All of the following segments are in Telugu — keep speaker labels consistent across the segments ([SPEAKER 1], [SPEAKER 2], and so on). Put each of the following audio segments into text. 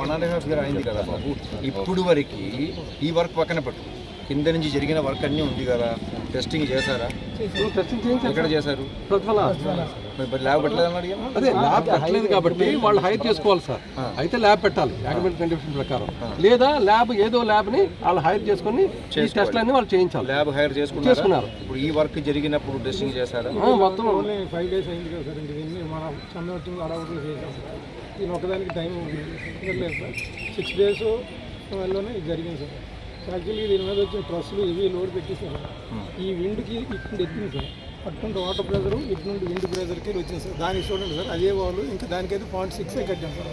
[SPEAKER 1] వన్ అండ్ హాఫ్ ఇయర్ అయింది కదా బాబు. ఇప్పుడు వరకు ఈ వర్క్ పక్కన పెట్టు. కింద నుంచి జరిగిన వర్క్ అన్నీ ఉంది కదా. టెస్టింగ్ చేశారా? ఎక్కడ చేశారు?
[SPEAKER 2] అదే ల్యాబ్ పెట్టలేదు కాబట్టి వాళ్ళు హైర్ చేసుకోవాలి సార్. అయితే ల్యాబ్ పెట్టాలి అకాడమిక్ కండిషన్ ప్రకారం. లేదా ల్యాబ్ ఏదో ల్యాబ్ని వాళ్ళు హైర్ చేసుకొని ఈ టెస్ట్లన్నీ వాళ్ళు చేయించాలి.
[SPEAKER 1] ల్యాబ్ హైర్ చేసుకున్నారా. ఇప్పుడు ఈ వర్క్ జరిగినప్పుడు టెస్టింగ్ చేశారా?
[SPEAKER 2] మొత్తం
[SPEAKER 3] ఓన్లీ ఫైవ్ డేస్ అయింది కదా సార్ ఇంక మనం చందవచ్చి అడవులు చేసాం దీని ఒకదానికి టైం లేదు సార్. సిక్స్ డేస్ ఇది జరిగింది సార్. యాక్చువల్లీ దీని మీద వచ్చిన ట్రస్సులు ఇవి లోడ్ పెట్టేసారు ఈ విండ్కి ఇక్కడ ఎక్కింది సార్. అటువంటి వాటర్ ప్రెజర్ ఇటు నుండి విండ్ ప్రెజర్కి వచ్చింది సార్ దానికి చూడండి సార్ అదే వాళ్ళు ఇంకా దానికైతే పాయింట్ సిక్స్ కట్టాం సార్.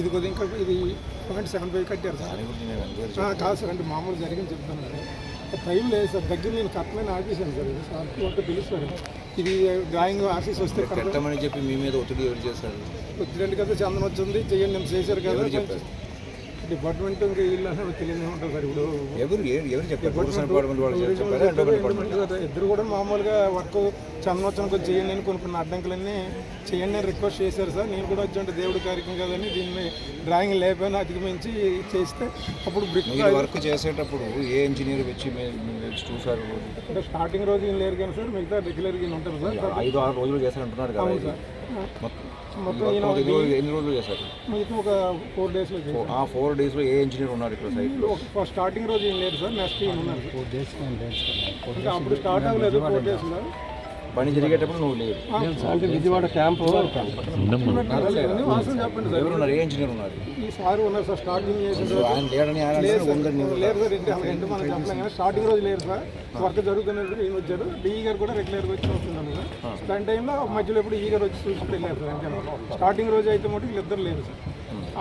[SPEAKER 3] ఇది కొద్దిగా ఇంకా ఇది పాయింట్ సెవెన్ ఫైవ్ కట్టారు సార్. కాదు సార్ అంటే మామూలు జరిగింది చెప్తాను సార్. టైం లేదు సార్ దగ్గర నేను కరెక్ట్మైన ఆఫీసాను సార్. ఇది సార్ అంటే పిలుస్తారు ఇది డ్రాయింగ్ ఆఫీస్ వస్తే కరెక్ట్
[SPEAKER 1] పెట్టమని చెప్పి మీ మీద ఒత్తిడి ఎవరు చేశారు?
[SPEAKER 3] వచ్చినట్టు కదా చందనం వచ్చింది చెయ్యండి నేను చేశారు కదా. డిపార్ట్మెంట్ ఇంకా వీళ్ళు అసలు తెలియదు ఉంటుంది సార్ ఇప్పుడు.
[SPEAKER 1] ఎవరు ఎవరు చెప్పారు? టూరిజం డిపార్ట్మెంట్ వాళ్ళు చెప్పారా?
[SPEAKER 3] ఇద్దరు కూడా మామూలుగా వర్క్ చందనోత్సవం కొంచెం చేయండి అని కొన్ని కొన్ని అడ్డంకులన్నీ చేయండి అని రిక్వెస్ట్ చేశారు సార్. నేను కూడా వచ్చి దేవుడి కార్యక్రమం కదని దీన్ని డ్రాయింగ్ లేకపోయినా అధిగమించి చేస్తే అప్పుడు బ్రిక్
[SPEAKER 1] వర్క్ చేసేటప్పుడు ఏ ఇంజనీర్ వచ్చి చూసారు
[SPEAKER 3] అంటే స్టార్టింగ్ రోజు ఈయన లేరు కానీ సార్ మిగతా రెగ్యులర్గా ఈయన ఉంటారు సార్.
[SPEAKER 1] ఐదు ఆరు రోజులు చేశారంటున్నారు కదా ఇది. మొత్తం ఎన్ని రోజులు చేశారు?
[SPEAKER 3] మిగతా ఒక ఫోర్ డేస్లో చేశారు.
[SPEAKER 1] ఆ ఫోర్ డేస్లో ఏ ఇంజనీర్ ఉన్నారు ఇక్కడ సైట్లో
[SPEAKER 3] ఒక స్టార్టింగ్ రోజు ఈయన లేరు సార్ నెక్స్ట్ ఈయన ఉన్నారు? ఫోర్ డేస్ అప్పుడు స్టార్ట్ అవ్వలేదు ఫోర్ డేస్లో
[SPEAKER 1] పని జరిగేటప్పుడు నువ్వు లేరు
[SPEAKER 2] అంటే విజయవాడ క్యాంపు
[SPEAKER 3] వాసన చెప్పండి సార్.
[SPEAKER 1] ఎవరు ఉన్నారు ఏ ఇంజనీర్ ఉన్నారు?
[SPEAKER 3] ఈ సార్ ఉన్నారు సార్ స్టార్టింగ్
[SPEAKER 1] ఆయన లేడని
[SPEAKER 3] లేదు లేరు సార్. స్టార్టింగ్ రోజు లేరు సార్. వర్క్ జరుగుతున్నప్పుడు ఈయన వచ్చారు. డిఈ గారు కూడా రెగ్యులర్గా వచ్చి వస్తున్నాను సార్. దాని టైంలో మధ్యలో ఎప్పుడు ఈ గారు వచ్చి చూసుకుంటూ వెళ్ళారు సార్ స్టార్టింగ్ రోజు అయితే మటు వీళ్ళిద్దరు లేరు సార్.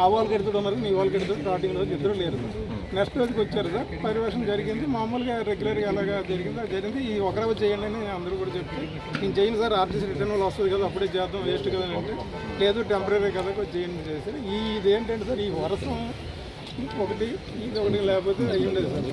[SPEAKER 3] ఆ వాళ్ళకి ఎడుతుడు ఉన్నారు నీ వాళ్ళకి ఎడుతుడు స్టార్టింగ్ రోజు ఇద్దరు లేరు సార్. నెక్స్ట్ రోజుకి వచ్చారు సార్. పరివేషణ జరిగింది. మామూలుగా రెగ్యులర్గా అలాగా జరిగింది అది జరిగింది. ఈ ఒక చేయండి అని అందరూ కూడా చెప్తే నేను చేయను సార్ ఆర్టీసీ రిటర్న్ వాళ్ళు వస్తుంది కదా అప్పుడే చేద్దాం వేస్ట్ కదా అంటే లేదు టెంపరీ కదా చేయండి చేశారు. ఈ ఇది ఏంటంటే సార్ ఈ వర్షం ఒకటి ఇది ఒకటి లేకపోతే అయ్యి ఉండేది సార్.